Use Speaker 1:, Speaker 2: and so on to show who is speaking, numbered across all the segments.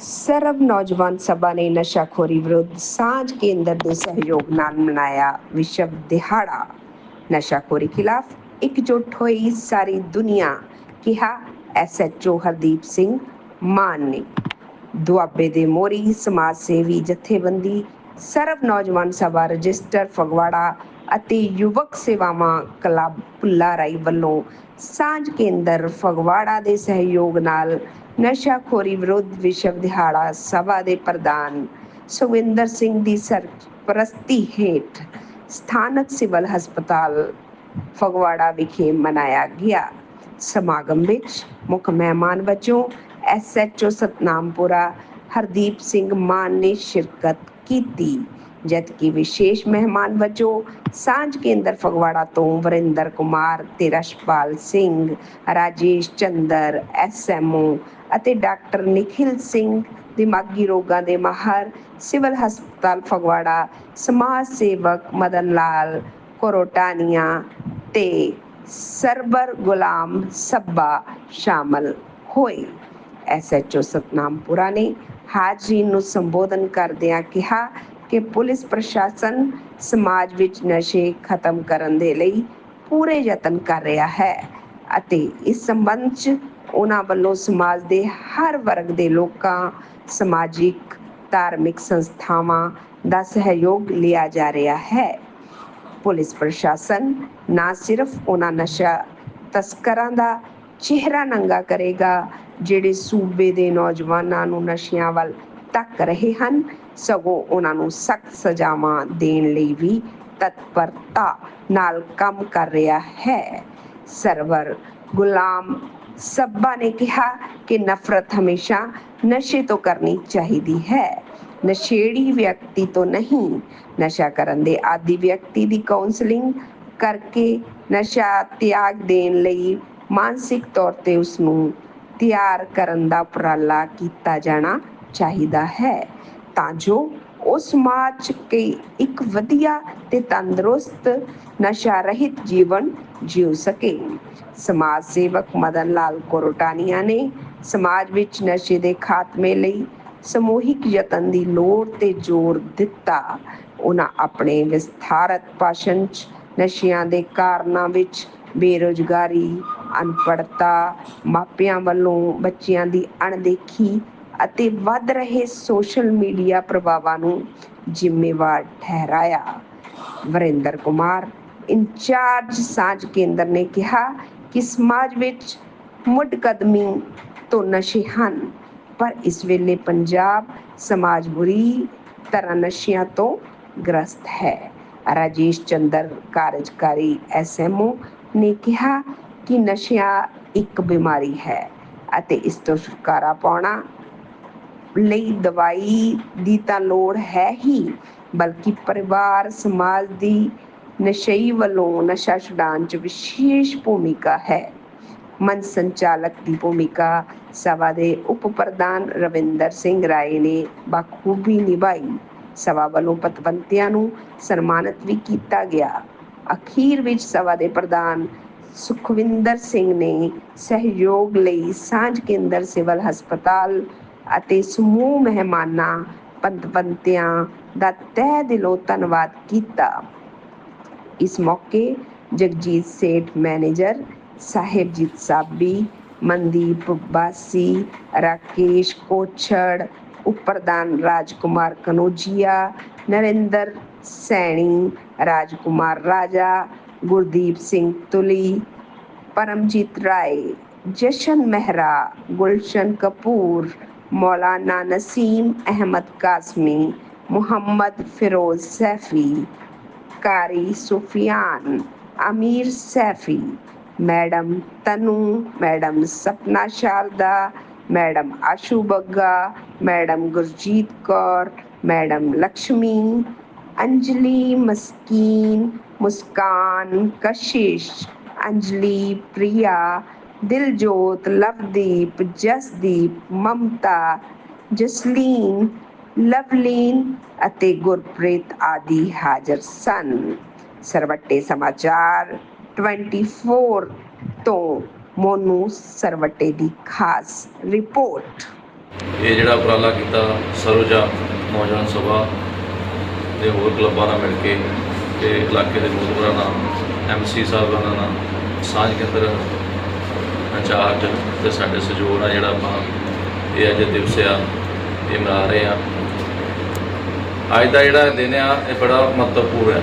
Speaker 1: ਸਰਬ ਨੌਜਵਾਨ ਸਭਾ ਨੇ ਨਸ਼ਾਖੋਰੀ ਵਿਰੁੱਧ ਸਾਂਝ ਕੇਂਦਰ ਦੇ ਸਹਿਯੋਗ ਨਾਲ ਮਨਾਇਆ ਵਿਸ਼ਵ ਦਿਹਾੜਾ। ਨਸ਼ਾਖੋਰੀ ਖਿਲਾਫ ਇਕਜੁੱਟ ਹੋਈ ਸਾਰੀ ਦੁਨੀਆ, ਕਿਹਾ ਐਸਐਚਓ ਹਰਦੀਪ ਸਿੰਘ ਮਾਨ ਨੇ। ਦੁਆਬੇ ਦੇ ਮੋਰੀ ਸਮਾਜ ਸੇਵੀ ਜਥੇਬੰਦੀ, ਸਰਬ ਨੌਜਵਾਨ ਸਭਾ ਰਜਿਸਟਰ ਫਗਵਾੜਾ ਅਤੇ ਯੁਵਕ ਸੇਵਾਵਾਂ ਕਲੱਬ ਭੁੱਲਾਰਾਈ ਵੱਲੋਂ ਸਾਂਝ ਕੇਂਦਰ ਫਗਵਾੜਾ ਦੇ ਸਹਿਯੋਗ ਨਾਲ ਨਸ਼ਾਖੋਰੀ ਵਿਰੁੱਧ ਵਿਸ਼ਵ ਦਿਹਾੜਾ ਸਭਾ ਦੇ ਪ੍ਰਧਾਨ ਸੁਖਵਿੰਦਰ ਸਿੰਘ ਦੀ ਸਰਪ੍ਰਸਤੀ ਹੇਠ ਸਥਾਨਕ ਸਿਵਲ ਹਸਪਤਾਲ ਫਗਵਾੜਾ ਵਿਖੇ ਮਨਾਇਆ ਗਿਆ। ਸਮਾਗਮ ਵਿੱਚ ਮੁੱਖ ਮਹਿਮਾਨ ਵਜੋਂ ਐਸਐਚਓ ਸਤਨਾਮਪੁਰਾ ਹਰਦੀਪ ਸਿੰਘ ਮਾਨ ਨੇ ਸ਼ਿਰਕਤ ਕੀਤੀ, ਜਦਕਿ ਵਿਸ਼ੇਸ਼ ਮਹਿਮਾਨ ਵਜੋਂ ਸਾਂਝ ਕੇਂਦਰ ਫਗਵਾੜਾ ਤੋਂ ਵਰਿੰਦਰ ਕੁਮਾਰ ਤੇ ਰਸ਼ਪਾਲ ਸਿੰਘ, ਰਾਜੇਸ਼ ਚੰਦਰ ਐਸਐਮਓ ਅਤੇ ਡਾਕਟਰ ਨਿਖਿਲ ਸਿੰਘ ਦਿਮਾਗੀ ਰੋਗਾਂ ਦੇ ਮਾਹਰ ਸਿਵਲ ਹਸਪਤਾਲ ਫਗਵਾੜਾ, ਸਮਾਜ ਸੇਵਕ ਮਦਨ ਲਾਲ, ਕੋਰੋਟਾਨੀਆ ਤੇ ਸਰਬਰ ਗੁਲਾਮ ਸੱਬਾ ਸ਼ਾਮਲ ਹੋਏ। ਐਸਐਚਓ ਸਤਨਾਮਪੁਰਾ ਨੇ ਹਾਜ਼ਰੀ ਨੂੰ ਸੰਬੋਧਨ ਕਰਦਿਆਂ ਕਿਹਾ ਕਿ ਪੁਲਿਸ ਪ੍ਰਸ਼ਾਸਨ ਸਮਾਜ ਵਿੱਚ ਨਸ਼ੇ ਖਤਮ ਕਰਨ ਦੇ ਲਈ ਪੂਰੇ ਯਤਨ ਕਰ ਰਿਹਾ ਹੈ ਅਤੇ ਇਸ ਸੰਬੰਧ 'ਚ ਉਹਨਾਂ ਵੱਲੋਂ ਸਮਾਜ ਦੇ ਹਰ ਵਰਗ ਦੇ ਲੋਕਾਂ, ਸਮਾਜਿਕ, ਧਾਰਮਿਕ ਸੰਸਥਾਵਾਂ ਦਾ ਸਹਿਯੋਗ ਲਿਆ ਜਾ ਰਿਹਾ ਹੈ। ਪੁਲਿਸ ਪ੍ਰਸ਼ਾਸਨ ਨਾ ਸਿਰਫ ਉਹਨਾਂ ਨਸ਼ਾ ਤਸਕਰਾਂ ਦਾ ਚਿਹਰਾ ਨੰਗਾ ਕਰੇਗਾ, ਜਿਹੜੇ ਸੂਬੇ ਦੇ ਨੌਜਵਾਨਾਂ ਨੂੰ ਨਸ਼ਿਆਂ ਵੱਲ ਧੱਕ ਰਹੇ ਹਨ, ਸਗੋਂ ਉਹਨਾਂ ਨੂੰ ਸਖਤ ਸਜ਼ਾਵਾਂ ਦੇਣ ਲਈ ਵੀ ਤਤਪਰਤਾ ਨਾਲ ਕੰਮ ਕਰ ਰਿਹਾ ਹੈ। ਸਰਵਰ ਗੁਲਾਮ ਸੱਬਾ ਨੇ ਕਿਹਾ ਕਿ ਨਫ਼ਰਤ ਹਮੇਸ਼ਾ ਨਸ਼ੇ ਤੋਂ ਕਰਨੀ ਚਾਹੀਦੀ ਹੈ। ਨਸ਼ੇੜੀ ਵਿਅਕਤੀ ਤੋਂ ਨਹੀਂ। ਨਸ਼ਾ ਕਰਨ ਦੇ ਆਦੀ ਵਿਅਕਤੀ ਦੀ ਕਾਉਂਸਲਿੰਗ ਕਰਕੇ ਨਸ਼ਾ ਤਿਆਗ ਦੇਣ ਲਈ ਮਾਨਸਿਕ ਤੌਰ ਤੇ ਉਸ ਨੂੰ ਤਿਆਰ ਕਰਨ ਦਾ ਉਪਰਾਲਾ ਕੀਤਾ ਜਾਣਾ ਚਾਹੀਦਾ ਹੈ। ਤਾਂ ਜੋ ਉਹ ਸਮਾਜ 'ਚ ਇੱਕ ਵਧੀਆ ਤੇ ਤੰਦਰੁਸਤ ਨਸ਼ਾ ਰਹਿਤ ਜੀਵਨ ਜਿਉ ਸਕੇ। ਸਮਾਜ ਸੇਵਕ ਮਦਨ ਲਾਲ ਕੋਰਟਾਨੀਆ ਨੇ ਸਮਾਜ ਵਿੱਚ ਨਸ਼ੇ ਦੇ ਖਾਤਮੇ ਲਈ ਸਮੂਹਿਕ ਯਤਨ ਦੀ ਲੋੜ ਤੇ ਜ਼ੋਰ ਦਿੱਤਾ। ਉਹਨਾਂ ਆਪਣੇ ਵਿਸਥਾਰਤ ਭਾਸ਼ਣ 'ਚ ਨਸ਼ਿਆਂ ਦੇ ਕਾਰਨਾਂ ਵਿੱਚ ਬੇਰੁਜ਼ਗਾਰੀ ਅਨਪੜਤਾ ਮਾਪਿਆਂ ਵੱਲੋਂ ਬੱਚਿਆਂ ਦੀ ਅਣਦੇਖੀ ਅਤੇ ਵੱਧ ਰਹੇ ਸੋਸ਼ਲ ਮੀਡੀਆ ਪ੍ਰਭਾਵਾਂ ਨੂੰ ਜ਼ਿੰਮੇਵਾਰ ਠਹਿਰਾਇਆ। ਵਰਿੰਦਰ ਕੁਮਾਰ, ਇੰਚਾਰਜ ਸਾਂਝ ਕੇਂਦਰ ਨੇ ਕਿਹਾ ਕਿ ਸਮਾਜ ਵਿੱਚ ਮੁੱਢ ਤੋਂ ਨਸ਼ੇ ਹਨ, ਪਰ ਇਸ ਵੇਲੇ ਪੰਜਾਬ ਸਮਾਜ ਬੁਰੀ ਤਰ੍ਹਾਂ ਨਸ਼ਿਆਂ ਤੋਂ ਗ੍ਰਸਤ ਹੈ। ਰਾਜੇਸ਼ ਚੰਦਰ, ਕਾਰਜਕਾਰੀ ਐਸਐਮਓ ਨੇ ਕਿਹਾ ਕਿ ਨਸ਼ਿਆਂ ਇੱਕ ਬਿਮਾਰੀ ਹੈ ਅਤੇ ਇਸ ਤੋਂ ਛੁਟਕਾਰਾ ਪਾਉਣਾ ਲਈ ਦਵਾਈ ਦੀ ਤਾਂ ਲੋੜ ਹੈ ਹੀ, ਬਲਕਿ ਪਰਿਵਾਰ, ਸਮਾਜ ਦੀ ਨਸ਼ਈ ਵੱਲੋਂ ਨਸ਼ਾ ਛੁਡਾਉਣ 'ਚ ਵਿਸ਼ੇਸ਼ ਭੂਮਿਕਾ ਹੈ। ਮੰਚ ਸੰਚਾਲਕ ਦੀ ਭੂਮਿਕਾ ਸਭਾ ਦੇ ਉਪ ਪ੍ਰਧਾਨ ਰਵਿੰਦਰ ਸਿੰਘ ਰਾਏ ਨੇ ਬਾਖੂਬੀ ਨਿਭਾਈ। ਸਭਾ ਵੱਲੋਂ ਪਤਵੰਤਿਆਂ ਨੂੰ ਸਨਮਾਨਿਤ ਵੀ ਕੀਤਾ ਗਿਆ। ਅਖੀਰ ਵਿੱਚ ਸਭਾ ਦੇ ਪ੍ਰਧਾਨ ਸੁਖਵਿੰਦਰ ਸਿੰਘ ਨੇ ਸਹਿਯੋਗ ਲਈ ਸਾਂਝ ਕੇਂਦਰ ਸਿਵਲ ਹਸਪਤਾਲ ਅਤੇ ਸਮੂਹ ਮਹਿਮਾਨਾਂ ਪਤਵੰਤਿਆਂ ਦਾ ਤਹਿ ਦਿਲੋਂ ਧੰਨਵਾਦ ਕੀਤਾ। ਇਸ ਮੌਕੇ ਜਗਜੀਤ ਸੇਠ ਮੈਨੇਜਰ, ਸਾਹਿਬਜੀਤ ਸਾਬੀ, ਮਨਦੀਪ ਬਾਸੀ, ਰਾਕੇਸ਼ ਕੋਛੜ, ਉਪਰਦਾਨ ਰਾਜਕੁਮਾਰ ਕਨੋਜੀਆ, ਨਰਿੰਦਰ ਸੈਣੀ, ਰਾਜਕੁਮਾਰ ਰਾਜਾ, ਗੁਰਦੀਪ ਸਿੰਘ ਤੁਲੀ ਪਰਮਜੀਤ ਰਾਏ, ਜਸ਼ਨ ਮਹਿਰਾ, ਗੁਲਸ਼ਨ ਕਪੂਰ मौलाना नसीम अहमद कासमी, मोहम्मद फिरोज सैफी, कारी सुफियान, अमीर Saifi, madam Tanu, madam Sapna Sharda, madam Ashu Bagga, madam Gurjeet Kaur, madam Lakshmi, Anjali Maskeen, Muskan Kashish, Anjali Priya Diljot Lovedeep Jasdeep ਮਮਤਾ, ਜਸਲੀਨ, ਲਵਲੀਨ ਅਤੇ ਗੁਰਪ੍ਰੀਤ ਆਦਿ ਹਾਜ਼ਰ ਸਨ। ਸਰਵੱਟੇ ਸਮਾਚਾਰ 24 ਤੋਂ ਮੋਨੂ ਸਰਵੱਟੇ ਦੀ ਖਾਸ ਰਿਪੋਰਟ।
Speaker 2: ਇਹ ਜਿਹੜਾ ਉਪਰਾਲਾ ਕੀਤਾ ਸਰੋਜਾ ਨੌਜਵਾਨ ਸਭਾ ਦੇ ਹੋਰ ਕਲੱਬਾਂ ਨਾਲ ਮਿਲ ਕੇ ਤੇ ਇਲਾਕੇ ਦੇ ਮੋਹਤਬਰਾਂ ਨਾਲ ਐਮਸੀ ਸਾਹਿਬਾਨਾਂ ਨਾਲ ਸਾਂਝ ਕੇਂਦਰ ਇੰਚਾਰਜ ਤੇ ਸਾਡੇ ਸਹਿਯੋਗ ਆ ਜਿਹੜਾ ਆਪਾਂ ਇਹ ਅੱਜ ਦਿਵਸ ਆ, ਇਹ ਮਨਾ ਰਹੇ ਆ। ਅੱਜ ਦਾ ਜਿਹੜਾ ਦਿਨ ਆ, ਇਹ ਬੜਾ ਮਹੱਤਵਪੂਰਨ ਹੈ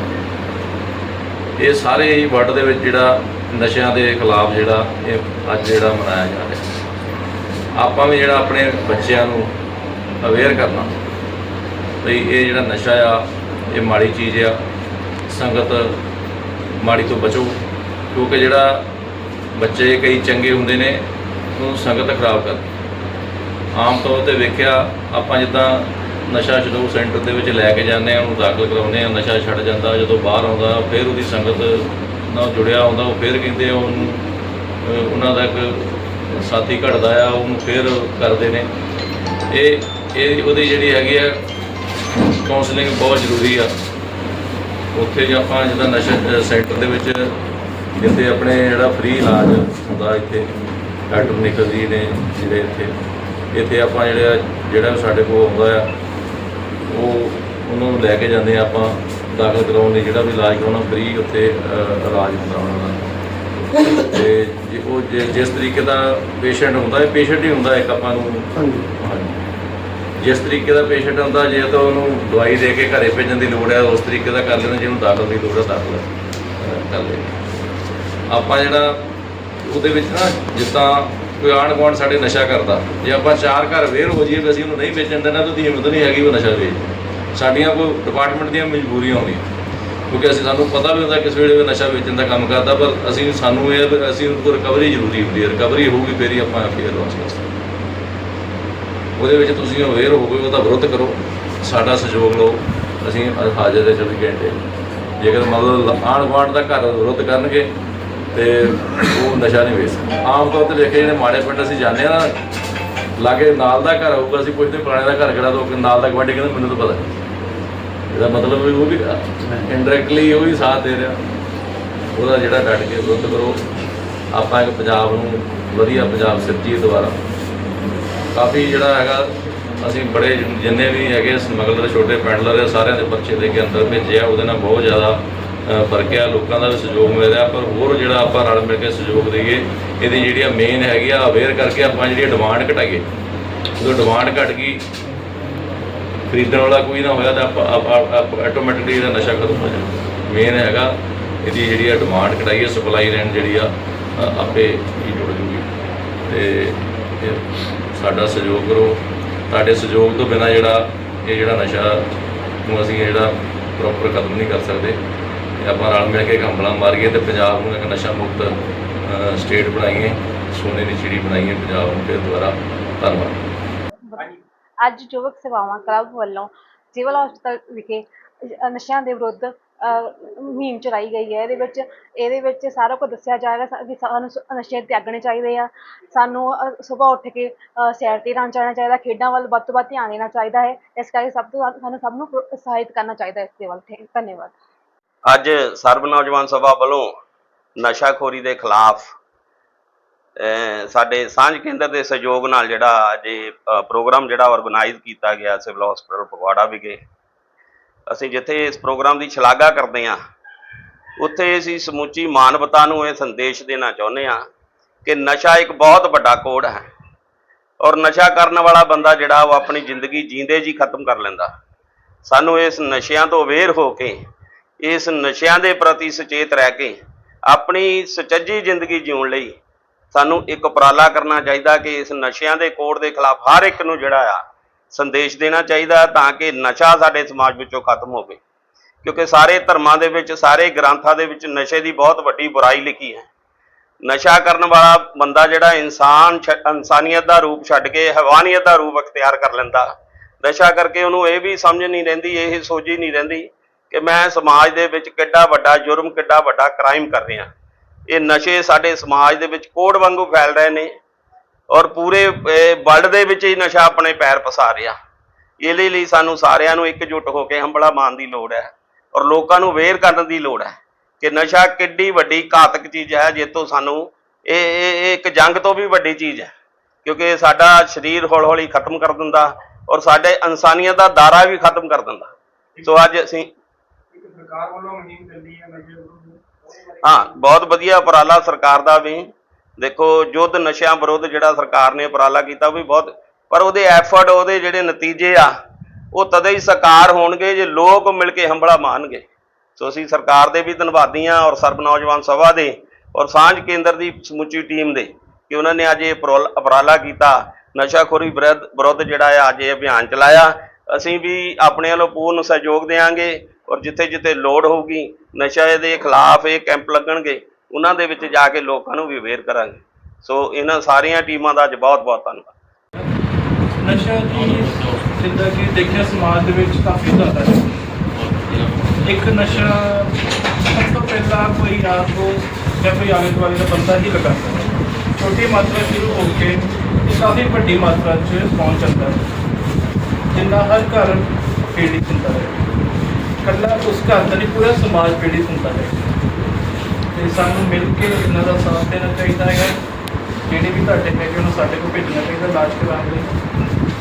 Speaker 2: ਇਹ ਸਾਰੇ ਹੀ ਵਰਲਡ ਦੇ ਵਿੱਚ ਜਿਹੜਾ ਨਸ਼ਿਆਂ ਦੇ ਖਿਲਾਫ ਜਿਹੜਾ ਇਹ ਅੱਜ ਜਿਹੜਾ ਮਨਾਇਆ ਜਾ ਰਿਹਾ। ਆਪਾਂ ਵੀ ਜਿਹੜਾ ਆਪਣੇ ਬੱਚਿਆਂ ਨੂੰ ਅਵੇਅਰ ਕਰਨਾ। ਵੀ ਇਹ ਜਿਹੜਾ ਨਸ਼ਾ ਆ, ਇਹ ਮਾੜੀ ਚੀਜ਼ ਆ, ਸੰਗਤ ਮਾੜੀ ਤੋਂ ਬਚੋ। ਕਿਉਂਕਿ ਜਿਹੜਾ ਬੱਚੇ ਕਈ ਚੰਗੇ ਹੁੰਦੇ ਨੇ, ਉਹਨੂੰ ਸੰਗਤ ਖਰਾਬ ਕਰਦੀ ਆਮ ਤੌਰ ਤੇ ਵੇਖਿਆ, ਆਪਾਂ ਜਿੱਦਾਂ ਨਸ਼ਾ ਛਡਾਊ ਸੈਂਟਰ ਦੇ ਵਿੱਚ ਲੈ ਕੇ ਜਾਂਦੇ ਆ ਉਹਨੂੰ ਦਾਖਲ ਕਰਾਉਂਦੇ ਆ ਨਸ਼ਾ ਛੱਡ ਜਾਂਦਾ, ਜਦੋਂ ਬਾਹਰ ਆਉਂਦਾ, ਫਿਰ ਉਹਦੀ ਸੰਗਤ ਨਾਲ ਜੁੜਿਆ ਹੁੰਦਾ, ਉਹ ਫਿਰ ਕਹਿੰਦੇ ਆ ਉਹਨੂੰ ਉਹਨਾਂ ਦਾ ਇੱਕ ਸਾਥੀ ਘਟਦਾ ਆ, ਉਹਨੂੰ ਫਿਰ ਕਰਦੇ ਨੇ। ਇਹ ਇਹ ਉਹਦੀ ਜਿਹੜੀ ਹੈਗੀ ਆ ਕਾਉਂਸਲਿੰਗ ਬਹੁਤ ਜ਼ਰੂਰੀ ਆ। ਉੱਥੇ ਜੇ ਆਪਾਂ ਜਿੱਦਾਂ ਨਸ਼ਾ ਸੈਂਟਰ ਦੇ ਵਿੱਚ ਜਿੱਥੇ ਆਪਣੇ ਜਿਹੜਾ ਫ੍ਰੀ ਇਲਾਜ ਹੁੰਦਾ ਇੱਥੇ ਡਾਕਟਰ ਨਿਕਲ ਜੀ ਨੇ ਜਿਹੜੇ ਇੱਥੇ। ਇੱਥੇ ਆਪਾਂ ਜਿਹੜਾ ਜਿਹੜਾ ਸਾਡੇ ਕੋਲ ਆਉਂਦਾ ਆ ਉਹ ਉਹਨੂੰ ਲੈ ਕੇ ਜਾਂਦੇ ਆ ਆਪਾਂ ਦਾਖਲ ਕਰਾਉਣ ਲਈ ਜਿਹੜਾ ਵੀ ਇਲਾਜ ਕਰਾਉਣਾ ਫ੍ਰੀ ਉੱਥੇ ਇਲਾਜ ਹੁੰਦਾ ਉਹਨਾਂ ਦਾ। ਤੇ ਜੇ ਉਹ ਜਿਸ ਤਰੀਕੇ ਦਾ ਪੇਸ਼ੈਂਟ ਹੁੰਦਾ ਹੈ ਪੇਸ਼ੈਂਟ ਹੀ ਹੁੰਦਾ ਇੱਕ ਆਪਾਂ ਨੂੰ।
Speaker 3: ਹਾਂਜੀ।
Speaker 2: ਜਿਸ ਤਰੀਕੇ ਦਾ ਪੇਸ਼ੈਂਟ ਹੁੰਦਾ ਜੇ ਤਾਂ ਉਹਨੂੰ ਦਵਾਈ ਦੇ ਕੇ ਘਰੇ ਭੇਜਣ ਦੀ ਲੋੜ ਹੈ ਉਸ ਤਰੀਕੇ ਦਾ ਕਰ ਲੈਣਾ ਜਿਹਨੂੰ ਦਾਖਲ ਦੀ ਲੋੜ ਹੈ ਦਾਖਲ ਕਰ ਲੈ ਆਪਾਂ ਜਿਹੜਾ ਉਹਦੇ ਵਿੱਚ ਨਾ ਜਿੱਦਾਂ ਕੋਈ ਆਂਢ ਗੁਆਂਢ ਸਾਡੇ ਨਸ਼ਾ ਕਰਦਾ, ਜੇ ਆਪਾਂ ਚਾਰ ਘਰ ਵੇਰ ਹੋ ਜਾਈਏ, ਵੀ ਅਸੀਂ ਉਹਨੂੰ ਨਹੀਂ ਵੇਚਣ ਦੇਣਾ, ਤਾਂ ਉਹਦੀ ਹਿੰਮਤ ਨਹੀਂ ਹੈਗੀ ਉਹ ਨਸ਼ਾ ਵੇਚ ਸਾਡੀਆਂ ਕੋਈ ਡਿਪਾਰਟਮੈਂਟ ਦੀਆਂ ਮਜਬੂਰੀਆਂ ਹੁੰਦੀਆਂ ਕਿਉਂਕਿ ਅਸੀਂ, ਸਾਨੂੰ ਪਤਾ ਵੀ ਹੁੰਦਾ ਕਿਸ ਵੇਲੇ ਉਹ ਨਸ਼ਾ ਵੇਚਣ ਦਾ ਕੰਮ ਕਰਦਾ, ਪਰ ਅਸੀਂ, ਸਾਨੂੰ ਇਹ ਆ ਵੀ ਅਸੀਂ ਉਹਨੂੰ ਰਿਕਵਰੀ ਜ਼ਰੂਰੀ ਹੁੰਦੀ ਹੈ। ਰਿਕਵਰੀ ਹੋਊਗੀ, ਫੇਰ ਹੀ ਆਪਾਂ ਫੇਰ ਲਾਂਚ ਕਰ ਸਕਦੇ ਉਹਦੇ ਵਿੱਚ ਤੁਸੀਂ ਅਵੇਅਰ ਹੋ ਗਏ ਉਹਦਾ ਵਿਰੋਧ ਕਰੋ। ਸਾਡਾ ਸਹਿਯੋਗ ਲਓ। ਅਸੀਂ ਹਾਜ਼ਰ ਹੈ 24 ਘੰਟੇ। ਜੇਕਰ ਮਤਲਬ ਆਂਢ ਗੁਆਂਢ ਦਾ ਘਰ ਵਿਰੋਧ ਕਰਨਗੇ ਤੇ ਉਹ ਨਸ਼ਾ ਨਹੀਂ ਵੇਚ ਸਕਦੇ। ਆਮ ਤੌਰ ਤੇ ਦੇਖੇ ਜਿਹੜੇ ਮਾੜੇ ਪਿੰਡ ਅਸੀਂ ਜਾਂਦੇ ਆ ਨਾ, ਲਾਗੇ ਨਾਲ ਦਾ ਘਰ ਹੋਊਗਾ, ਅਸੀਂ ਪੁੱਛਦੇ ਪੁਰਾਣੇ ਦਾ ਘਰ ਕਿਹੜਾ, ਤੋਂ ਨਾਲ ਦਾ ਗਵਾਂਢੀ ਕਹਿੰਦਾ ਮੈਨੂੰ ਤਾਂ ਪਤਾ ਇਹਦਾ ਮਤਲਬ ਵੀ ਉਹ ਵੀ ਇਨਡਾਇਰੈਕਟਲੀ ਉਹ ਵੀ ਸਾਥ ਦੇ ਰਿਹਾ। ਉਹਦਾ ਜਿਹੜਾ ਡਟ ਕੇ ਵਿਰੋਧ ਕਰੋ। ਆਪਾਂ ਇੱਕ ਪੰਜਾਬ ਨੂੰ ਵਧੀਆ ਪੰਜਾਬ ਸਿਰਜੀਏ ਦੁਬਾਰਾ। ਕਾਫੀ ਜਿਹੜਾ ਹੈਗਾ, ਅਸੀਂ ਬੜੇ ਜਿੰਨੇ ਵੀ ਹੈਗੇ ਸਮਗਲਰ, ਛੋਟੇ ਪੈਂਡਲਰ ਆ ਸਾਰਿਆਂ ਦੇ ਬੱਚੇ ਦੇ ਕੇ ਅੰਦਰ ਭੇਜਿਆ ਉਹਦੇ ਨਾਲ ਬਹੁਤ ਜ਼ਿਆਦਾ ਅ, ਫ਼ਰਕ ਆ ਲੋਕਾਂ ਦਾ ਵੀ ਸਹਿਯੋਗ ਮਿਲ ਰਿਹਾ ਪਰ ਹੋਰ ਜਿਹੜਾ ਆਪਾਂ ਰਲ ਮਿਲ ਕੇ ਸਹਿਯੋਗ ਦਈਏ ਇਹਦੀ ਜਿਹੜੀ ਮੇਨ ਹੈਗੀ ਆ ਅਵੇਅਰ ਕਰਕੇ ਆਪਾਂ ਜਿਹੜੀ ਡਿਮਾਂਡ ਘਟਾਈਏ। ਜਦੋਂ ਡਿਮਾਂਡ ਘਟ ਗਈ ਖਰੀਦਣ ਵਾਲਾ ਕੋਈ ਨਾ ਹੋਇਆ ਤਾਂ ਆਪਾਂ ਆਟੋਮੈਟਿਕਲੀ ਇਹਦਾ ਨਸ਼ਾ ਖਤਮ ਹੋ ਜਾਣਾ। ਮੇਨ ਹੈਗਾ ਇਹਦੀ ਜਿਹੜੀ ਆ ਡਿਮਾਂਡ ਘਟਾਈਏ ਸਪਲਾਈ ਲੈਣ ਜਿਹੜੀ ਆ ਆਪੇ ਹੀ ਜੁੜ ਜੂਗੀ। ਤੇ ਸਾਡਾ ਸਹਿਯੋਗ ਕਰੋ। ਤੁਹਾਡੇ ਸਹਿਯੋਗ ਤੋਂ ਬਿਨਾ ਜਿਹੜਾ ਇਹ ਜਿਹੜਾ ਨਸ਼ਾ ਨੂੰ ਅਸੀਂ ਜਿਹੜਾ ਪ੍ਰੋਪਰ ਖਤਮ ਨਹੀਂ ਕਰ ਸਕਦੇ। ਆਪਾਂ ਰਲ ਮਿਲ ਕੇ ਹੰਬਲਾ ਮਾਰੀਏ ਤੇ ਪੰਜਾਬ ਨੂੰ ਇੱਕ ਨਸ਼ਾ ਮੁਕਤ ਸਟੇਟ ਬਣਾਈਏ, ਸੋਨੇ ਦੀ ਚਿੜੀ ਬਣਾਈਏ ਪੰਜਾਬ ਨੂੰ ਫਿਰ ਦੁਬਾਰਾ। ਧੰਨਵਾਦ।
Speaker 4: ਅੱਜ ਯੁਵਕ ਸੇਵਾਵਾਂ ਕਲੱਬ ਵੱਲੋਂ ਸਿਵਲ ਹਸਪਤਾਲ ਵਿਖੇ ਨਸ਼ਿਆਂ ਦੇ ਵਿਰੁੱਧ ਮੁਹਿੰਮ ਚਲਾਈ ਗਈ ਹੈ। ਇਹਦੇ ਵਿੱਚ ਇਹਦੇ ਵਿੱਚ ਸਾਰਾ ਕੁਝ ਦੱਸਿਆ ਜਾਏਗਾ ਸਾ- ਸਾਨੂੰ ਨਸ਼ੇ ਤਿਆਗਣੇ ਚਾਹੀਦੇ ਆ। ਸਾਨੂੰ ਸਵੇਰ ਉੱਠ ਕੇ ਸੈਰ ਤੇ ਜਾਣਾ ਚਾਹੀਦਾ। ਖੇਡਾਂ ਵੱਲ ਵੱਧ ਤੋਂ ਵੱਧ ਧਿਆਨ ਦੇਣਾ ਚਾਹੀਦਾ ਹੈ। ਇਸ ਕਰਕੇ ਸਭ ਤੋਂ ਵੱਧ ਸਾਨੂੰ ਸਭ ਨੂੰ ਪ੍ਰੋਤਸਾਹਿਤ ਕਰਨਾ ਚਾਹੀਦਾ ਇਸ ਦੇ ਵੱਲ। ਧੰਨਵਾਦ।
Speaker 5: ਅੱਜ ਸਰਬ ਨੌਜਵਾਨ ਸਭਾ ਵੱਲੋਂ ਨਸ਼ਾਖੋਰੀ ਦੇ ਖਿਲਾਫ ਸਾਡੇ ਸਾਂਝ ਕੇਂਦਰ ਦੇ ਸਹਿਯੋਗ ਨਾਲ ਜਿਹੜਾ ਅੱਜ ਇਹ ਪ੍ਰੋਗਰਾਮ ਜਿਹੜਾ ਆਰਗੇਨਾਈਜ਼ ਕੀਤਾ ਗਿਆ ਸਿਵਲ ਹਸਪੀਟਲ ਫਗਵਾੜਾ ਵਿਖੇ। ਅਸੀਂ ਜਿੱਥੇ ਇਸ ਪ੍ਰੋਗਰਾਮ ਦੀ ਸ਼ਲਾਘਾ ਕਰਦੇ ਹਾਂ, ਉੱਥੇ ਅਸੀਂ ਸਮੁੱਚੀ ਮਾਨਵਤਾ ਨੂੰ ਇਹ ਸੰਦੇਸ਼ ਦੇਣਾ ਚਾਹੁੰਦੇ ਹਾਂ ਕਿ ਨਸ਼ਾ ਇੱਕ ਬਹੁਤ ਵੱਡਾ ਕੋੜ ਹੈ ਔਰ ਨਸ਼ਾ ਕਰਨ ਵਾਲਾ ਬੰਦਾ ਜਿਹੜਾ ਉਹ ਆਪਣੀ ਜ਼ਿੰਦਗੀ ਜੀਂਦੇ ਜੀ ਖਤਮ ਕਰ ਲੈਂਦਾ। ਸਾਨੂੰ ਇਸ ਨਸ਼ਿਆਂ ਤੋਂ ਅਵੇਅਰ ਹੋ ਕੇ ਇਸ ਨਸ਼ਿਆਂ ਦੇ ਪ੍ਰਤੀ ਸੁਚੇਤ ਰਹਿ ਕੇ, ਆਪਣੀ ਸੁਚੱਜੀ ਜ਼ਿੰਦਗੀ ਜਿਉਣ ਲਈ ਸਾਨੂੰ ਇੱਕ ਉਪਰਾਲਾ ਕਰਨਾ ਚਾਹੀਦਾ ਕਿ ਇਸ ਨਸ਼ਿਆਂ ਦੇ ਕੋੜ ਦੇ ਖਿਲਾਫ ਹਰ ਇੱਕ ਨੂੰ ਜਿਹੜਾ ਆ, ਸੰਦੇਸ਼ ਦੇਣਾ ਚਾਹੀਦਾ ਤਾਂ ਕਿ ਨਸ਼ਾ ਸਾਡੇ ਸਮਾਜ ਵਿੱਚੋਂ ਖਤਮ ਹੋਵੇ। ਕਿਉਂਕਿ ਸਾਰੇ ਧਰਮਾਂ ਦੇ ਵਿੱਚ, ਸਾਰੇ ਗ੍ਰੰਥਾਂ ਦੇ ਵਿੱਚ ਨਸ਼ੇ ਦੀ ਬਹੁਤ ਵੱਡੀ ਬੁਰਾਈ ਲਿਖੀ ਹੈ। ਨਸ਼ਾ ਕਰਨ ਵਾਲਾ ਬੰਦਾ ਜਿਹੜਾ ਇਨਸਾਨ ਛ- ਇਨਸਾਨੀਅਤ ਦਾ ਰੂਪ ਛੱਡ ਕੇ, ਹੈਵਾਨੀਅਤ ਦਾ ਰੂਪ ਅਖਤਿਆਰ ਕਰ ਲੈਂਦਾ। ਨਸ਼ਾ ਕਰਕੇ ਉਹਨੂੰ ਇਹ ਵੀ ਸਮਝ ਨਹੀਂ ਰਹਿੰਦੀ, ਇਹ ਸੋਝੀ ਨਹੀਂ ਰਹਿੰਦੀ ਕਿ ਮੈਂ ਸਮਾਜ ਦੇ ਵਿੱਚ ਕਿੱਡਾ ਵੱਡਾ ਜੁਰਮ, ਕਿੱਡਾ ਵੱਡਾ ਕ੍ਰਾਈਮ ਕਰ ਰਿਹਾ। ਇਹ ਨਸ਼ੇ ਸਾਡੇ ਸਮਾਜ ਦੇ ਵਿੱਚ ਕੋੜ ਵਾਂਗੂ ਫੈਲ ਰਹੇ ਨੇ ਔਰ ਪੂਰੇ ਵਰਲਡ ਦੇ ਵਿੱਚ ਹੀ ਨਸ਼ਾ ਆਪਣੇ ਪੈਰ ਪਸਾਰ ਰਿਹਾ। ਇਹਦੇ ਲਈ ਸਾਨੂੰ ਸਾਰਿਆਂ ਨੂੰ ਇਕਜੁੱਟ ਹੋ ਕੇ ਹੰਬਲਾ ਮਾਰਨ ਦੀ ਲੋੜ ਹੈ ਔਰ ਲੋਕਾਂ ਨੂੰ ਅਵੇਅਰ ਕਰਨ ਦੀ ਲੋੜ ਹੈ ਕਿ ਨਸ਼ਾ ਕਿੱਡੀ ਵੱਡੀ ਘਾਤਕ ਚੀਜ਼ ਹੈ ਜੇ ਤੋਂ ਸਾਨੂੰ ਇਹ ਇਹ ਇੱਕ ਜੰਗ ਤੋਂ ਵੀ ਵੱਡੀ ਚੀਜ਼ ਹੈ। ਕਿਉਂਕਿ ਸਾਡਾ ਸਰੀਰ ਹੌਲੀ ਹੌਲੀ ਖਤਮ ਕਰ ਦਿੰਦਾ ਔਰ ਸਾਡੇ ਇਨਸਾਨੀਅਤ ਦਾ ਦਾਰਾ ਵੀ ਖਤਮ ਕਰ ਦਿੰਦਾ। ਸੋ ਅੱਜ ਅਸੀਂ
Speaker 3: ਸਰਕਾਰ ਵੱਲੋਂ ਮੁਹਿੰਮ ਚੱਲੀ ਹੈ ਨਸ਼ੇ ਵਿਰੁੱਧ।
Speaker 5: ਹਾਂ, ਬਹੁਤ ਵਧੀਆ ਉਪਰਾਲਾ ਸਰਕਾਰ ਦਾ ਵੀ। ਦੇਖੋ, ਯੁੱਧ ਨਸ਼ਿਆਂ ਵਿਰੁੱਧ ਜਿਹੜਾ ਸਰਕਾਰ ਨੇ ਉਪਰਾਲਾ ਕੀਤਾ ਉਹ ਵੀ ਬਹੁਤ ਪਰ ਉਹਦੇ ਐਫਰਟ ਉਹਦੇ ਜਿਹੜੇ ਨਤੀਜੇ ਆ, ਉਹ ਤਦੇ ਹੀ ਸਾਕਾਰ ਹੋਣਗੇ ਜੇ ਲੋਕ ਮਿਲ ਕੇ ਹੰਬਲਾ ਮਾਰਨਗੇ ਸੋ ਅਸੀਂ ਸਰਕਾਰ ਦੇ ਵੀ ਧੰਨਵਾਦੀ ਹਾਂ ਔਰ ਸਰਬ ਨੌਜਵਾਨ ਸਭਾ ਦੇ ਔਰ ਸਾਂਝ ਕੇਂਦਰ ਦੀ ਸਮੁੱਚੀ ਟੀਮ ਦੇ ਕਿ ਉਹਨਾਂ ਨੇ ਅੱਜ ਇਹ ਉਪਰਲ- ਉਪਰਾਲਾ ਕੀਤਾ। ਨਸ਼ਾਖੋਰੀ ਵਿਰੁੱਧ ਵਿਰੁੱਧ ਜਿਹੜਾ ਆ ਅੱਜ ਇਹ ਅਭਿਆਨ ਚਲਾਇਆ। ਅਸੀਂ ਵੀ ਆਪਣੇ ਵੱਲੋਂ ਪੂਰਨ ਸਹਿਯੋਗ ਦੇਵਾਂਗੇ ਔਰ ਜਿੱਥੇ ਜਿੱਥੇ ਲੋੜ ਹੋਊਗੀ, ਨਸ਼ੇ ਦੇ ਖਿਲਾਫ ਇਹ ਕੈਂਪ ਲੱਗਣਗੇ, ਉਹਨਾਂ ਦੇ ਵਿੱਚ ਜਾ ਕੇ ਲੋਕਾਂ ਨੂੰ ਵੀ ਅਵੇਅਰ ਕਰਾਂਗੇ। ਸੋ ਇਹਨਾਂ ਸਾਰੀਆਂ ਟੀਮਾਂ ਦਾ ਅੱਜ ਬਹੁਤ ਬਹੁਤ ਧੰਨਵਾਦ।
Speaker 6: ਨਸ਼ਾ ਜੀ, ਜਿੱਦਾਂ ਕਿ ਦੇਖਿਆ ਸਮਾਜ ਦੇ ਵਿੱਚ ਕਾਫੀ ਜ਼ਿਆਦਾ ਹੈ। ਇੱਕ ਨਸ਼ਾ ਸਭ ਤੋਂ ਪਹਿਲਾਂ ਕੋਈ ਰਾਤ ਨੂੰ ਜਾਂ ਕੋਈ ਆਲੇ ਦੁਆਲੇ ਦਾ ਬੰਦਾ ਹੀ ਲਗਾ ਹੈ ਛੋਟੀ ਮਾਤਰਾ ਸ਼ੁਰੂ ਹੋ ਕੇ ਇਹ ਕਾਫੀ ਵੱਡੀ ਮਾਤਰਾ 'ਚ ਪਹੁੰਚ ਜਾਂਦਾ ਹੈ। ਜਿੰਨਾ ਹਰ ਘਰ ਪੀੜਿਤ ਹੁੰਦਾ ਹੈ। ਇਕੱਲਾ ਉਸ ਘਰ ਦਾ ਨਹੀਂ, ਪੂਰਾ ਸਮਾਜ ਪੀੜਿਤ ਹੁੰਦਾ ਹੈ। ਤੇ ਸਾਨੂੰ ਮਿਲ ਕੇ ਇਹਨਾਂ ਦਾ ਸਾਥ ਦੇਣਾ ਚਾਹੀਦਾ ਹੈ ਜਿਹੜੇ ਵੀ ਤੁਹਾਡੇ ਹੈਗੇ, ਉਹਨੂੰ ਸਾਡੇ ਕੋਲ ਭੇਜਣਾ ਚਾਹੀਦਾ, ਇਲਾਜ ਕਰਾਉਣ ਲਈ।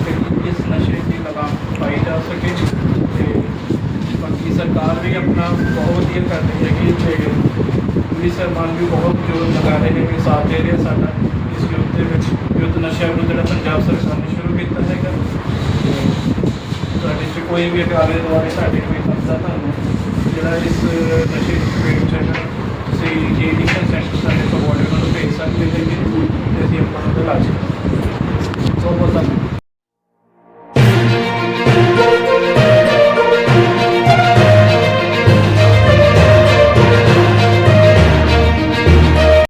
Speaker 6: ਕਿ ਇਸ ਨਸ਼ੇ ਦੀ ਲਗਾਮ ਪਾਈ ਜਾ ਸਕੇ। ਤੇ ਬਾਕੀ ਸਰਕਾਰ ਵੀ ਆਪਣਾ ਬਹੁਤ ਵਧੀਆ ਕਰ ਰਹੀ ਹੈਗੀ ਤੇ ਪੁਲਿਸ ਸਰਮਾਨ ਵੀ ਬਹੁਤ ਜ਼ੋਰ ਲਗਾ ਰਹੇ ਨੇ ਕਿ ਸਾਥ ਦੇ ਰਹੇ ਸਾਡਾ। ਇਸ ਯੁੱਧ ਦੇ ਵਿੱਚ ਯੁੱਧ ਨਸ਼ਿਆਂ ਨੂੰ ਜਿਹੜਾ ਪੰਜਾਬ ਸਰਕਾਰ ਨੇ ਸ਼ੁਰੂ ਕੀਤਾ ਹੈਗਾ। ਸਾਡੇ 'ਚ ਕੋਈ ਵੀ ਆਲੇ ਦੁਆਲੇ ਸਾਡੇ ਕੋਈ ਬੰਦਾ ਤੁਹਾਨੂੰ। ਜਿਹੜਾ ਇਸ ਨਸ਼ੇ ਦੀ ਪੇਟ ਚ ਹੈ, ਤੁਸੀਂ ਜੇ ਐਡਿਕਸ਼ਨ ਸੈਂਟਰ ਸਾਡੇ ਸਬੋਰਡੀਨੇਟ ਨੂੰ ਭੇਜ ਸਕਦੇ ਹੋ ਤੇ ਅਸੀਂ ਆਪਾਂ ਨੂੰ ਦਿਲਾ ਸਕਦੇ ਸੋ ਬਹੁਤ ਧੰਨਵਾਦ।